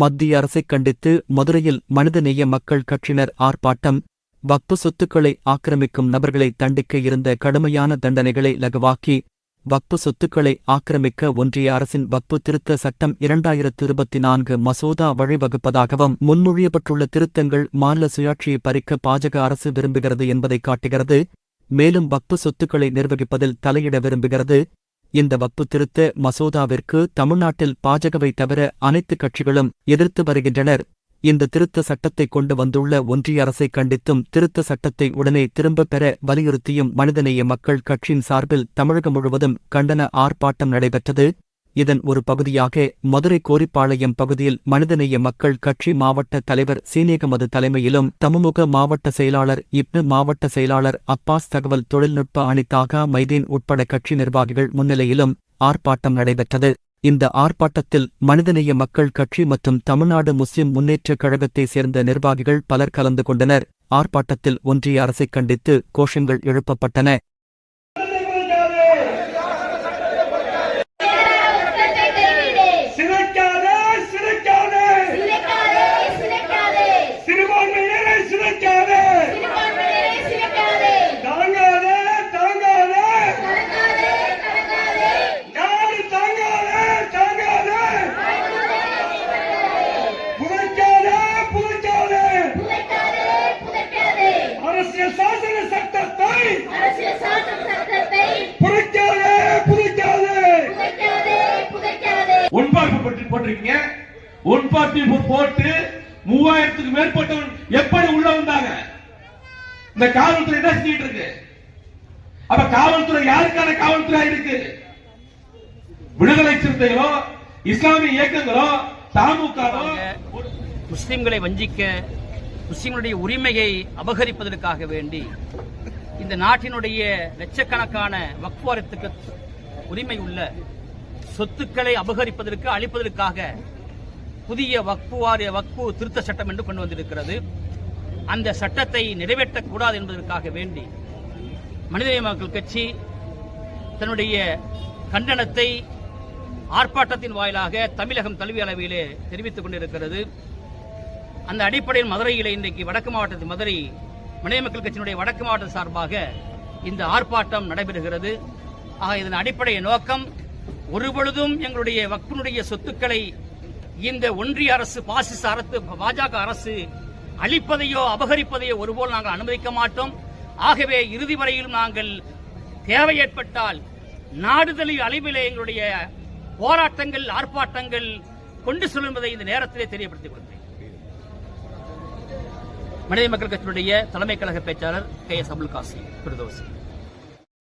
மத்திய அரசைக் கண்டித்து மதுரையில் மனிதநேய மக்கள் கட்சியினர் ஆர்ப்பாட்டம் வக்பு சொத்துக்களை ஆக்கிரமிக்கும் நபர்களை தண்டிக்க இருந்த கடுமையான தண்டனைகளை லகுவாக்கி வக்பு சொத்துக்களை ஆக்கிரமிக்க ஒன்றிய அரசின் வக்பு திருத்த சட்டம் இரண்டாயிரத்து இருபத்தி நான்கு மசோதா வழிவகுப்பதாகவும் முன்மொழியப்பட்டுள்ள திருத்தங்கள் மாநில சுயாட்சியை பறிக்க பாஜக அரசு விரும்புகிறது என்பதை காட்டுகிறது. மேலும் வக்பு சொத்துக்களை நிர்வகிப்பதில் தலையிட விரும்புகிறது. இந்த வக்பு திருத்த மசோதாவிற்கு தமிழ்நாட்டில் பாஜகவை தவிர அனைத்து கட்சிகளும் எதிர்த்து வருகின்றனர். இந்த திருத்த சட்டத்தை கொண்டு வந்துள்ள ஒன்றிய அரசை கண்டித்தும் திருத்த சட்டத்தை உடனே திரும்பப் பெற வலியுறுத்தியும் மனிதநேய மக்கள் கட்சியின் சார்பில் தமிழகம் முழுவதும் கண்டன ஆர்ப்பாட்டம் நடைபெற்றது. இதன் ஒரு பகுதியாக மதுரை கோரிப்பாளையம் பகுதியில் மனிதநேய மக்கள் கட்சி மாவட்ட தலைவர் சீனேகமது தலைமையிலும் தமுமுக மாவட்ட செயலாளர் இப்னு மாவட்ட செயலாளர் அப்பாஸ் தகவல் தொழில்நுட்ப அணி மைதீன் உட்பட கட்சி நிர்வாகிகள் முன்னிலையிலும் ஆர்ப்பாட்டம் நடைபெற்றது. இந்த ஆர்ப்பாட்டத்தில் மனிதநேய மக்கள் கட்சி மற்றும் தமிழ்நாடு முஸ்லிம் முன்னேற்றக் கழகத்தைச் சேர்ந்த நிர்வாகிகள் பலர் கலந்து கொண்டனர். ஆர்ப்பாட்டத்தில் ஒன்றிய அரசைக் கண்டித்து கோஷங்கள் எழுப்பப்பட்டன. போட்டிருக்கீங்க ஒன் பார்ட்டி போட்டு மூவாயிரத்துக்கு மேற்பட்டவன் எப்படி உள்ள வந்தாங்க? இந்த காவல்துறை என்ன செஞ்சிட்டு இருக்கு? அப்ப காவல்துறை யாருக்கான காவல்துறை இருக்கு? விடுதலை சிறுத்தைகளோ இஸ்லாமிய இயக்கங்களோ தாமுகாவோ? முஸ்லிம்களை வஞ்சிக்க முஸ்லிம்களுடைய உரிமையை அபகரிப்பதற்காக வேண்டி இந்த நாட்டினுடைய லட்சக்கணக்கான வக்ஃபாரத்துக்கு உரிமை உள்ள சொத்துக்களை அபகரிப்பதற்கு அளிப்பதற்காக புதிய வக்பு வாரிய வக்பு திருத்த சட்டம் என்று கொண்டு வந்திருக்கிறது. அந்த சட்டத்தை நிறைவேற்றக்கூடாது என்பதற்காக வேண்டி மனிதநேய மக்கள் கட்சி தன்னுடைய கண்டனத்தை ஆர்ப்பாட்டத்தின் வாயிலாக தமிழகம் கல்வி அளவிலே தெரிவித்துக் கொண்டிருக்கிறது. அந்த அடிப்படையில் மதுரையிலே இன்றைக்கு வடக்கு மாவட்டத்தில் மதுரை மனித மக்கள் கட்சியினுடைய வடக்கு மாவட்டம் சார்பாக இந்த ஆர்ப்பாட்டம் நடைபெறுகிறது. ஆக இதன் அடிப்படை நோக்கம் ஒருபொழுதும் எங்களுடைய வக்பினுடைய சொத்துக்களை இந்த ஒன்றிய அரசு பாசிச அரசு பாஜக அரசு அளிப்பதையோ அபகரிப்பதையோ ஒருபோல் நாங்கள் அனுமதிக்க மாட்டோம். ஆகவே இறுதி வரையிலும் நாங்கள் தேவை ஏற்பட்டால் நாடுதலில் அளவிலே எங்களுடைய போராட்டங்கள் ஆர்ப்பாட்டங்கள் கொண்டு செல்லும்பதை இந்த நேரத்திலே தெரியப்படுத்திக் கொடுத்தேன் மனித மக்கள் கட்சியினுடைய தலைமை கழக பேச்சாளர் கே எஸ் அபுல் காசி பிரதோசி